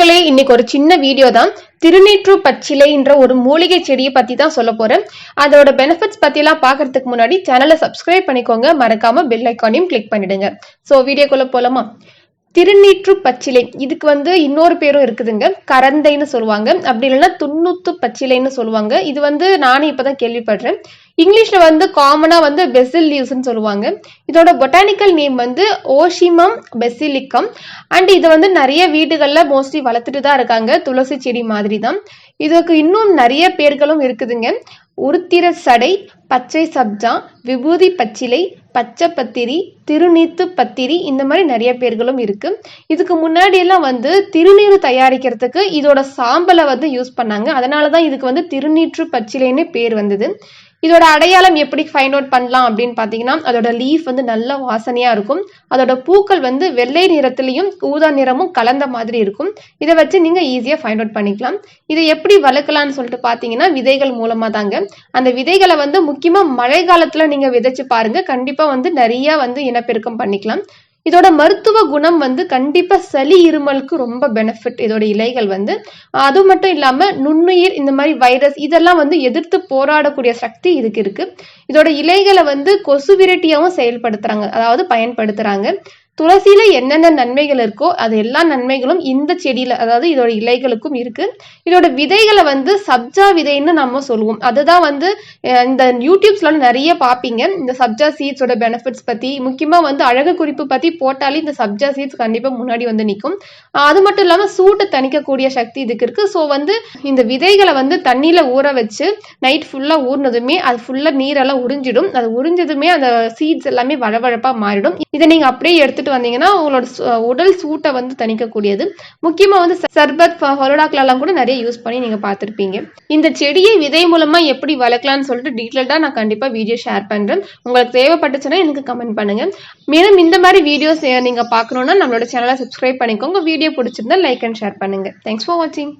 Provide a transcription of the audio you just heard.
மக்களே இன்னைக்கு ஒரு சின்ன வீடியோ தான். திருநீற்று பச்சிலைன்ற ஒரு மூலிகை செடியை பத்தி தான் சொல்ல போறேன். அதோட பெனிஃபிட்ஸ் பத்தி எல்லாம் பாக்குறதுக்கு முன்னாடி சேனலை சப்ஸ்கிரைப் பண்ணிக்கோங்க. மறக்காம பெல் ஐக்கானையும் கிளிக் பண்ணிடுங்க. சோ வீடியோக்குள்ள போலாமா? திருநீற்று பச்சிலை. இதுக்கு வந்து இன்னொரு பேரும் இருக்குதுங்க. கரந்தைன்னு சொல்லுவாங்க. அப்படி இல்லைன்னா துண்ணூத்து பச்சிலைன்னு சொல்லுவாங்க. இது வந்து நானே இப்போதான் கேள்விப்படுறேன். இங்கிலீஷ்ல வந்து காமனா வந்து பெசில் லீவ்ஸ்ன்னு சொல்லுவாங்க. இதோட பொட்டானிக்கல் நேம் வந்து ஓஷிமம் பெசிலிக்கம் அண்ட் இதை வந்து நிறைய வீடுகள்ல மோஸ்ட்லி வளர்த்துட்டு தான் இருக்காங்க. துளசி செடி மாதிரி தான் இதுக்கு இன்னும் நிறைய பேர்களும் இருக்குதுங்க. உருத்திர சடை பச்சை சப்ஜா விபூதி பச்சிலை பச்சை பத்திரி திருநீத்து பத்திரி இந்த மாதிரி நிறைய பேர்களும் இருக்கு. இதுக்கு முன்னாடி எல்லாம் வந்து திருநீர் தயாரிக்கிறதுக்கு இதோட சாம்பலை வந்து யூஸ் பண்ணாங்க. அதனால தான் இதுக்கு வந்து திருநீற்று பச்சிலைன்னு பேர் வந்தது. இதோட அடையாளம் எப்படி ஃபைண்ட் அவுட் பண்ணலாம் அப்படின்னு பார்த்தீங்கன்னா அதோட லீஃப் வந்து நல்ல வாசனையாக இருக்கும். அதோட பூக்கள் வந்து வெள்ளை நிறத்துலையும் ஊதா நிறமும் கலந்த மாதிரி இருக்கும். இதை வச்சு நீங்கள் ஈஸியாக ஃபைண்ட் அவுட் பண்ணிக்கலாம். இதை எப்படி வளர்க்கலாம்னு சொல்லிட்டு பார்த்தீங்கன்னா விதைகள் மூலமாக தாங்க. அந்த விதைகளை வந்து முக்கியமாக மழை காலத்தில் நீங்கள் விதைச்சு பாருங்கள் கண்டிப்பாக வந்து நிறையா வந்து இனப்பெருக்கம் பண்ணிக்கலாம். இதோட மருத்துவ குணம் வந்து கண்டிப்பா சளி இருமலுக்கு ரொம்ப பெனிஃபிட் இதோட இலைகள் வந்து அது மட்டும் இல்லாம நுண்ணுயிர் இந்த மாதிரி வைரஸ் இதெல்லாம் வந்து எதிர்த்து போராடக்கூடிய சக்தி இதுக்கு இருக்கு. இதோட இலைகளை வந்து கொசு விரட்டியாவும் செயல்படுத்துறாங்க அதாவது பயன்படுத்துறாங்க. துளசியில என்னென்ன நன்மைகள் இருக்கோ அது எல்லா நன்மைகளும் இந்த செடியில அதாவது இதோட இலைகளுக்கும் இருக்கு. இதோட விதைகளை வந்து சப்ஜா விதைன்னு நம்ம சொல்லுவோம். அதுதான் வந்து இந்த யூடியூப்ஸ்ல நிறைய பார்ப்பீங்க இந்த சப்ஜா சீட்ஸோட பெனிஃபிட்ஸ் பத்தி முக்கியமா வந்து அழகு குறிப்பு பத்தி போட்டாலே இந்த சப்ஜா சீட்ஸ் கண்டிப்பா முன்னாடி வந்து நிற்கும் அது மட்டும் இல்லாம சூட்டை தணிக்கக்கூடிய சக்தி இதுக்கு இருக்கு. ஸோ வந்து இந்த விதைகளை வந்து தண்ணியில ஊற வச்சு நைட் ஃபுல்லா ஊறினதுமே அது ஃபுல்லா நீரெல்லாம் உறிஞ்சிடும். அது உறிஞ்சதுமே அந்த சீட்ஸ் எல்லாமே வழவழப்பா மாறிடும். இதை நீங்க அப்படியே எடுத்துட்டு வந்தீங்கன்னா உங்களோட உடல் சூட்டை வந்து தணிக்கக்கூடியது. முக்கியமா வந்து சர்பத் ஹொலடாக்ல கூட நிறைய யூஸ் பண்ணி நீங்க பார்த்துருப்பீங்க. இந்த செடியை விதை மூலமா எப்படி வளர்க்கலாம்னு சொல்லிட்டு டீட்டெயில்டா நான் கண்டிப்பா வீடியோ ஷேர் பண்றேன். உங்களுக்கு தேவைப்பட்டுச்சுன்னா எனக்கு கமெண்ட் பண்ணுங்க. மேலும் இந்த மாதிரி வீடியோஸ் நீங்க பார்க்கணும்னா நம்மளோட சேனலை சப்ஸ்கிரைப் பண்ணிக்கோங்க. வீடியோ பிடிச்சிருந்தா லைக் அண்ட் ஷேர் பண்ணுங்க. தேங்க்ஸ் ஃபார் வாட்சிங்